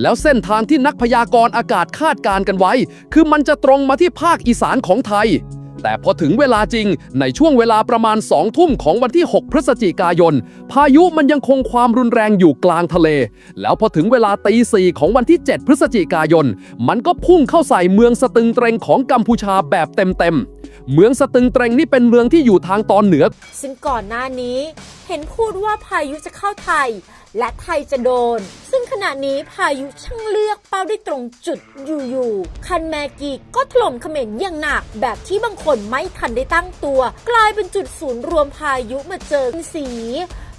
แล้วเส้นทางที่นักพยากรณ์อากาศคาดการณ์กันไว้ คือมันจะตรงมาที่ภาคอีสานของไทย แต่พอถึงเวลาจริงในช่วงเวลาประมาณ 2 ทุ่มของวันที่ 6 พฤศจิกายน พายุมันยังคงความรุนแรงอยู่กลางทะเล แล้วพอถึงเวลาตีสี่ของวันที่ 7 พฤศจิกายน มันก็พุ่งเข้าใส่เมืองสตึงเตรงของกัมพูชาแบบเต็มๆ เมืองสตึงเตรงนี่เป็นเมืองที่อยู่ทางตอนเหนือ ซึ่งก่อนหน้านี้เห็นพูดว่าพายุจะเข้าไทย และไทยจะโดน ซึ่งขณะนี้พายุช่างเลือกเป้าได้ตรงจุดอยู่ๆ คันแมกีก็ถล่มเขม็นอย่างหนัก แบบที่บางคนไม่ทันได้ตั้งตัว กลายเป็นจุดศูนย์รวมพายุมาเจอสี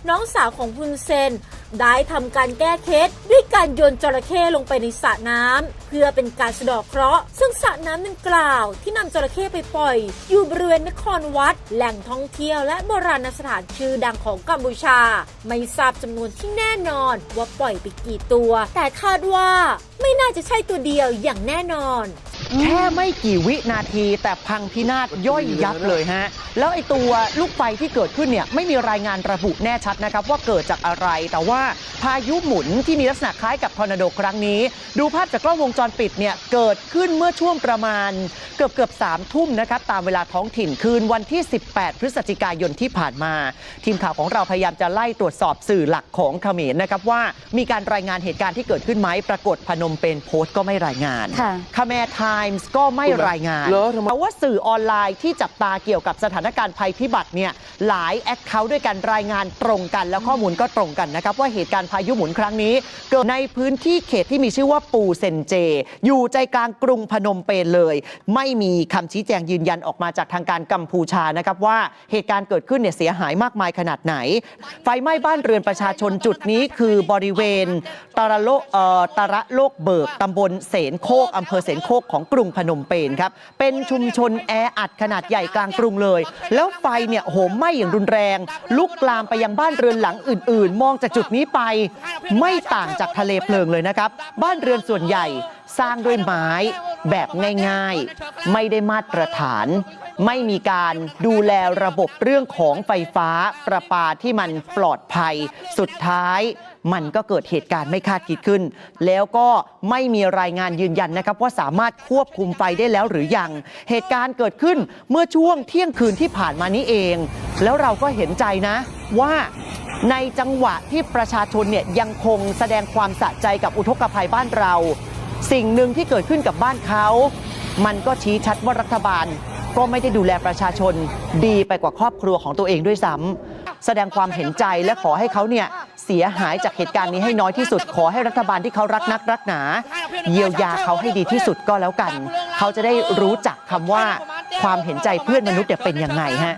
น้องสาวของคุณเซน ได้ทำการแก้เคล็ดด้วยการโยนจระเข้ลงไปในสระน้ำเพื่อเป็นการสะดอกเคราะห์ซึ่งสระน้ำดังกล่าวที่นำจระเข้ไปปล่อย อยู่บริเวณนครวัด แหล่งท่องเที่ยวและโบราณสถานชื่อดังของกัมพูชา ไม่ทราบจำนวนที่แน่นอนว่าปล่อยไปกี่ตัว แต่คาดว่าไม่น่าจะใช่ตัวเดียวอย่างแน่นอน แค่ไม่กี่วินาทีแต่พังพินาศย่อยยับเลยฮะ แล้วไอ้ตัวลูกไฟที่เกิดขึ้นเนี่ยไม่มีรายงานระบุแน่ชัดนะครับ ว่าเกิดจากอะไร แต่ว่าพายุหมุนที่มีลักษณะคล้ายกับทอร์นาโดครั้งนี้ ดูภาพจากกล้องวงจรปิดเนี่ยเกิดขึ้นเมื่อช่วงประมาณ เกือบเกือบสามทุ่มนะครับตามเวลาท้องถิ่นคืนวันที่ 18 พฤศจิกายนที่ผ่านมา ทีมข่าวของเราพยายามจะไล่ตรวจสอบสื่อหลักของเขมรนะครับว่ามีการรายงานเหตุการณ์ที่เกิดขึ้นไหมปรากฏพนมเปญโพสต์ก็ไม่รายงานค่ะคาแมร์ไทมส์ก็ไม่รายงานเหรอทำไมแต่ว่าสื่อออนไลน์ที่จับตาเกี่ยวกับสถานการณ์ภัยพิบัติเนี่ยหลายแอคเคาท์ด้วยกันรายงานตรงกัน แล้วข้อมูลก็ตรงกันนะครับ ว่าเหตุการณ์พายุหมุนครั้งนี้ เกิดในพื้นที่เขตที่มีชื่อว่าปูเซนเจ อยู่ใจกลางกรุงพนมเปญเลย ไม่มีคำชี้แจงยืนยันออกมาจากทางการกัมพูชานะครับว่าเหตุการณ์เกิดขึ้นเนี่ยเสียหายมากมายขนาดไหน ไฟไหม้บ้านเรือนประชาชนจุดนี้คือบริเวณตาระโลเอ่อตาระโลกเบิกตำบลเสนโคกอำเภอเสนโคกของกรุงพนมเปญครับ เป็นชุมชนแออัดขนาดใหญ่กลางกรุงเลย แล้วไฟเนี่ยโหมไหม้อย่างรุนแรง ลุกลามไปยังบ้านเรือนหลังอื่น ๆ มองจากจุดนี้ไป ไม่ต่างจากทะเลเพลิงเลยนะครับ บ้านเรือนส่วนใหญ่สร้างด้วยไม้แบบง่ายๆ ไม่ได้มาตรฐาน ไม่มีการดูแลระบบเรื่องของไฟฟ้าประปาที่มันปลอดภัย สุดท้ายมันก็เกิดเหตุการณ์ไม่คาดคิดขึ้น แล้วก็ไม่มีรายงานยืนยันนะครับ ว่าสามารถควบคุมไฟได้แล้วหรือยัง เหตุการณ์เกิดขึ้นเมื่อช่วงเที่ยงคืนที่ผ่านมานี้เอง แล้วเราก็เห็นใจนะว่าในจังหวะที่ประชาชนเนี่ยยังคงแสดงความสะใจกับอุทกภัยบ้านเรา สิ่งหนึ่งที่เกิดขึ้นกับบ้านเขา มันก็ชี้ชัดว่ารัฐบาล ก็ไม่ได้ดูแลประชาชนดีไปกว่าครอบครัวของตัวเองด้วยซ้ำแสดงความเห็นใจและขอให้เขาเนี่ยเสียหายจากเหตุการณ์นี้ให้น้อยที่สุด ขอให้รัฐบาลที่เขารักนักรักหนา เยียวยาเขาให้ดีที่สุดก็แล้วกัน เขาจะได้รู้จักคำว่าความเห็นใจเพื่อนมนุษย์เนี่ยเป็นยังไงฮะ